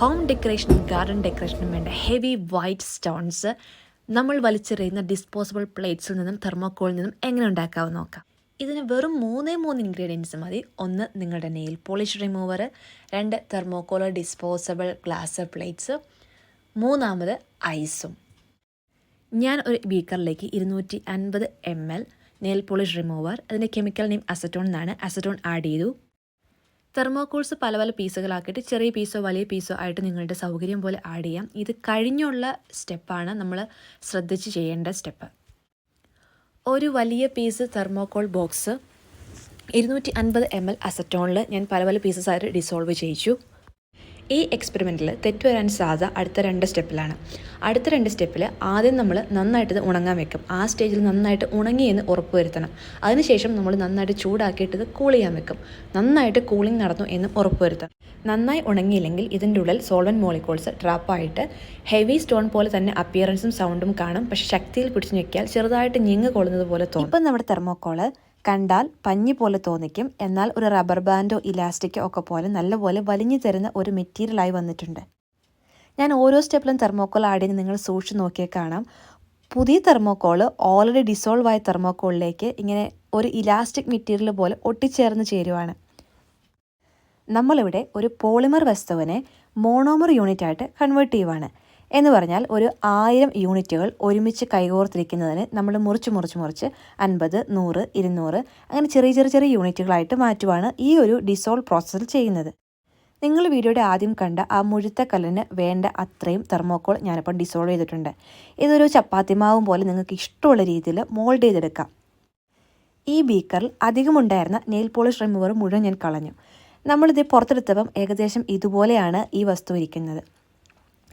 Home ഡെക്കറേഷനും garden ഡെക്കറേഷനും വേണ്ട heavy white stones നമ്മൾ വലിച്ചെറിയുന്ന ഡിസ്പോസിബിൾ പ്ലേറ്റ്സിൽ നിന്നും തെർമോക്കോളിൽ നിന്നും എങ്ങനെ ഉണ്ടാക്കാമെന്ന് നോക്കാം. ഇതിന് വെറും മൂന്നേ മൂന്ന് ഇൻഗ്രീഡിയൻസ് മതി. ഒന്ന് നിങ്ങളുടെ നെയിൽ പോളിഷ് റിമൂവർ രണ്ട് തെർമോക്കോൾ ഡിസ്പോസിബിൾ ഗ്ലാസ് പ്ലേറ്റ്സ് മൂന്നാമത് ഐസും. ഞാൻ ഒരു ബീക്കറിലേക്ക് ഇരുന്നൂറ്റി അൻപത് M L nail polish remover അതിന്റെ കെമിക്കൽ നെയിം അസറ്റോൺ എന്നാണ് അസറ്റോൺ ആഡ് ചെയ്തു. തെർമോക്കോൾസ് പല പല പീസുകളാക്കിയിട്ട് ചെറിയ പീസോ വലിയ പീസോ ആയിട്ട് നിങ്ങളുടെ സൗകര്യം പോലെ ആഡ് ചെയ്യാം. ഇത് കഴിഞ്ഞുള്ള സ്റ്റെപ്പാണ് നമ്മൾ ശ്രദ്ധിച്ച് ചെയ്യേണ്ട സ്റ്റെപ്പ്. ഒരു വലിയ പീസ് തെർമോക്കോൾ ബോക്സ് ഇരുന്നൂറ്റി അൻപത് എം എൽ അസറ്റോണിൽ ഞാൻ പല പല പീസസ് ആയിട്ട് ഡിസോൾവ് ചെയ്യിച്ചു. ഈ എക്സ്പെരിമെന്റിൽ തെറ്റ് വരാൻ സാധ്യത അടുത്ത രണ്ട് സ്റ്റെപ്പിലാണ്. അടുത്ത രണ്ട് സ്റ്റെപ്പിൽ ആദ്യം നമ്മൾ നന്നായിട്ട് ഇത് ഉണങ്ങാൻ വെക്കും. ആ സ്റ്റേജിൽ നന്നായിട്ട് ഉണങ്ങിയെന്ന് ഉറപ്പ് വരുത്തണം. അതിനുശേഷം നമ്മൾ നന്നായിട്ട് ചൂടാക്കിയിട്ട് ഇത് കൂൾ ചെയ്യാൻ വെക്കും. നന്നായിട്ട് കൂളിംഗ് നടന്നു എന്ന് ഉറപ്പ് വരുത്തണം. നന്നായി ഉണങ്ങിയില്ലെങ്കിൽ ഇതിന്റെ ഉള്ളിൽ സോൾവൻ മോളിക്കോൾസ് ട്രാപ്പായിട്ട് ഹെവി സ്റ്റോൺ പോലെ തന്നെ അപ്പിയറൻസും സൗണ്ടും കാണും. പക്ഷേ ശക്തിയിൽ പിടിച്ചു ഞെക്കിയാൽ ചെറുതായിട്ട് ഞെങ്ങ് കൊള്ളുന്നത് പോലെ തോന്നും. ഇപ്പം നമ്മുടെ തെർമോക്കോൾ കണ്ടാൽ പഞ്ഞി പോലെ തോന്നിക്കും. എന്നാൽ ഒരു റബ്ബർ ബാൻഡോ ഇലാസ്റ്റിക്കോ ഒക്കെ പോലെ നല്ലപോലെ വലിഞ്ഞു തരുന്ന ഒരു മെറ്റീരിയലായി വന്നിട്ടുണ്ട്. ഞാൻ ഓരോ സ്റ്റെപ്പിലും തെർമോക്കോൾ ചെയ്ത് നിങ്ങൾ സൂക്ഷിച്ച് നോക്കിയാൽ കാണാം. പുതിയ തെർമോക്കോൾ ഓൾറെഡി ഡിസോൾവ് ആയ തെർമോക്കോളിലേക്ക് ഇങ്ങനെ ഒരു ഇലാസ്റ്റിക് മെറ്റീരിയൽ പോലെ ഒട്ടിച്ചേർന്ന് ചേരുവാണ്. നമ്മളിവിടെ ഒരു പോളിമർ വസ്തുവിനെ മോണോമർ യൂണിറ്റായിട്ട് കൺവേർട്ട് ചെയ്യുവാണ്. എന്ന് പറഞ്ഞാൽ ഒരു ആയിരം യൂണിറ്റുകൾ ഒരുമിച്ച് കൈകോർത്തിരിക്കുന്നതിന് നമ്മൾ മുറിച്ച് മുറിച്ച് മുറിച്ച് അൻപത് നൂറ് ഇരുന്നൂറ് അങ്ങനെ ചെറിയ ചെറിയ ചെറിയ യൂണിറ്റുകളായിട്ട് മാറ്റുവാണ് ഈ ഒരു ഡിസോൾവ് പ്രോസസ്സിൽ ചെയ്യുന്നത്. നിങ്ങൾ വീഡിയോയുടെ ആദ്യം കണ്ട ആ മുഴുത്ത കല്ലിന് വേണ്ട അത്രയും തെർമോക്കോൾ ഞാനിപ്പം ഡിസോൾവ് ചെയ്തിട്ടുണ്ട്. ഇതൊരു ചപ്പാത്തി മാവും പോലെ നിങ്ങൾക്ക് ഇഷ്ടമുള്ള രീതിയിൽ മോൾഡ് ചെയ്തെടുക്കാം. ഈ ബീക്കറിൽ അധികമുണ്ടായിരുന്ന നെയിൽ പോളിഷ് റിമൂവർ മുഴുവൻ ഞാൻ കളഞ്ഞു. നമ്മളിത് പുറത്തെടുത്തപ്പം ഏകദേശം ഇതുപോലെയാണ് ഈ വസ്തു ഇരിക്കുന്നത്.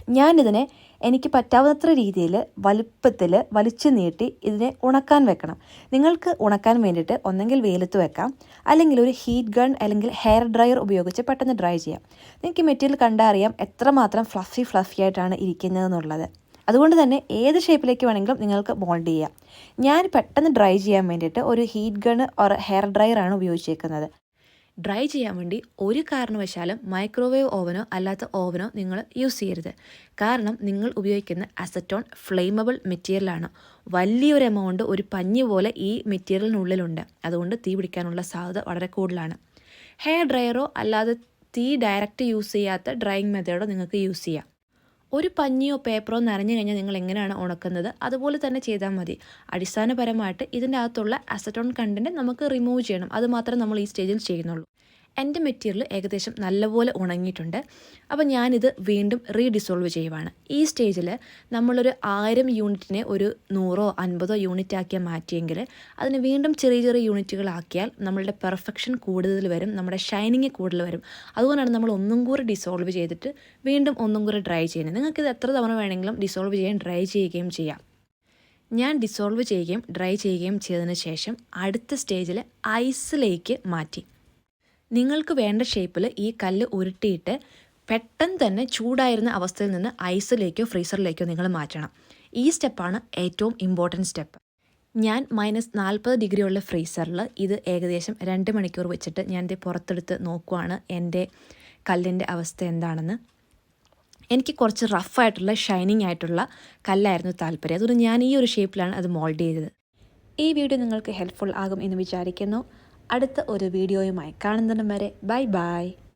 ഞാനിതിനെ എനിക്ക് പറ്റാവുന്നത്ര രീതിയിൽ വലുപ്പത്തിൽ വലിച്ചു നീട്ടി ഇതിനെ ഉണക്കാൻ വെക്കണം. നിങ്ങൾക്ക് ഉണക്കാൻ വേണ്ടിയിട്ട് ഒന്നെങ്കിൽ വെയിലത്ത് വെക്കാം. അല്ലെങ്കിൽ ഒരു ഹീറ്റ് ഗൺ അല്ലെങ്കിൽ ഹെയർ ഡ്രയർ ഉപയോഗിച്ച് പെട്ടെന്ന് ഡ്രൈ ചെയ്യാം. നിങ്ങൾക്ക് മെറ്റീരിയൽ കണ്ടാൽ അറിയാം എത്രമാത്രം ഫ്ലഫി ഫ്ലഫി ആയിട്ടാണ് ഇരിക്കുന്നതെന്നുള്ളത്. അതുകൊണ്ട് തന്നെ ഏത് ഷേപ്പിലേക്ക് വേണമെങ്കിലും നിങ്ങൾക്ക് മോൾഡ് ചെയ്യാം. ഞാൻ പെട്ടെന്ന് ഡ്രൈ ചെയ്യാൻ വേണ്ടിയിട്ട് ഒരു ഹീറ്റ് ഗൺ ഓർ ഹെയർ ഡ്രയറാണ് ഉപയോഗിച്ചേക്കുന്നത്. ഡ്രൈ ചെയ്യാൻ വേണ്ടി ഒരു കാരണവശാലും മൈക്രോവേവ് ഓവനോ അല്ലാത്ത ഓവനോ നിങ്ങൾ യൂസ് ചെയ്യരുത്. കാരണം നിങ്ങൾ ഉപയോഗിക്കുന്ന അസറ്റോൺ ഫ്ലെയിമബിൾ മെറ്റീരിയലാണ്. വലിയൊരു എമൗണ്ട് ഒരു പഞ്ഞി പോലെ ഈ മെറ്റീരിയലിനുള്ളിലുണ്ട്. അതുകൊണ്ട് തീ പിടിക്കാനുള്ള സാധ്യത വളരെ കൂടുതലാണ്. ഹെയർ ഡ്രയറോ അല്ലാതെ തീ ഡയറക്റ്റ് യൂസ് ചെയ്യാത്ത ഡ്രൈയിങ് മെത്തേഡോ നിങ്ങൾക്ക് യൂസ് ചെയ്യാം. ഒരു പഞ്ഞിയോ പേപ്പറോ നിറഞ്ഞു കഴിഞ്ഞാൽ നിങ്ങൾ എങ്ങനെയാണ് ഉണക്കുന്നത്? അതുപോലെ തന്നെ ചെയ്താൽ മതി. അടിസ്ഥാനപരമായിട്ട് ഇതിന്റെ അകത്തുള്ള അസറ്റോൺ കണ്ടന്റ് നമുക്ക് റിമൂവ് ചെയ്യണം. അത് മാത്രമേ നമ്മൾ ഈ സ്റ്റേജിൽ ചെയ്യുന്നുള്ളൂ. എന്റെ മെറ്റീരിയൽ ഏകദേശം നല്ലപോലെ ഉണങ്ങിയിട്ടുണ്ട്. അപ്പോൾ ഞാനിത് വീണ്ടും റീഡിസോൾവ് ചെയ്യുവാണ്. ഈ സ്റ്റേജിൽ നമ്മളൊരു ആയിരം യൂണിറ്റിനെ ഒരു നൂറോ അൻപതോ യൂണിറ്റ് ആക്കിയാൽ മാറ്റിയെങ്കിൽ അതിന് വീണ്ടും ചെറിയ ചെറിയ യൂണിറ്റുകളാക്കിയാൽ നമ്മളുടെ പെർഫെക്ഷൻ കൂടുതൽ വരും നമ്മുടെ ഷൈനിങ് കൂടുതൽ വരും. അതുകൊണ്ടാണ് നമ്മൾ ഒന്നും കൂടി ഡിസോൾവ് ചെയ്തിട്ട് വീണ്ടും ഒന്നും കൂടി ഡ്രൈ ചെയ്യുന്നത്. നിങ്ങൾക്കിത് എത്ര തവണ വേണമെങ്കിലും ഡിസോൾവ് ചെയ്യാൻ ഡ്രൈ ചെയ്യുകയും ചെയ്യാം. ഞാൻ ഡിസോൾവ് ചെയ്യുകയും ഡ്രൈ ചെയ്യുകയും ചെയ്തതിന് ശേഷം അടുത്ത സ്റ്റേജിൽ ഐസിലേക്ക് മാറ്റി. നിങ്ങൾക്ക് വേണ്ട ഷേപ്പിൽ ഈ കല്ല് ഉരുട്ടിയിട്ട് പെട്ടെന്ന് തന്നെ ചൂടായിരുന്ന അവസ്ഥയിൽ നിന്ന് ഐസിലേക്കോ ഫ്രീസറിലേക്കോ നിങ്ങൾ മാറ്റണം. ഈ സ്റ്റെപ്പാണ് ഏറ്റവും ഇമ്പോർട്ടന്റ് സ്റ്റെപ്പ് ഞാൻ മൈനസ് നാൽപ്പത് ഡിഗ്രി ഉള്ള ഫ്രീസറിൽ ഇത് ഏകദേശം രണ്ട് മണിക്കൂർ വെച്ചിട്ട് ഞാൻ ഇത് പുറത്തെടുത്ത് നോക്കുവാണ് എന്റെ കല്ലിന്റെ അവസ്ഥ എന്താണെന്ന്. എനിക്ക് കുറച്ച് റഫായിട്ടുള്ള ഷൈനിങ് ആയിട്ടുള്ള കല്ലായിരുന്നു താല്പര്യം. അതുകൊണ്ട് ഞാൻ ഈ ഒരു ഷേപ്പിലാണ് അത് മോൾഡ് ചെയ്തത്. ഈ വീഡിയോ നിങ്ങൾക്ക് ഹെൽപ്ഫുൾ ആകും എന്ന് വിചാരിക്കുന്നു. അടുത്ത ഒരു വീഡിയോയുമായി കാണുന്നതിനും വരെ ബൈ ബൈ.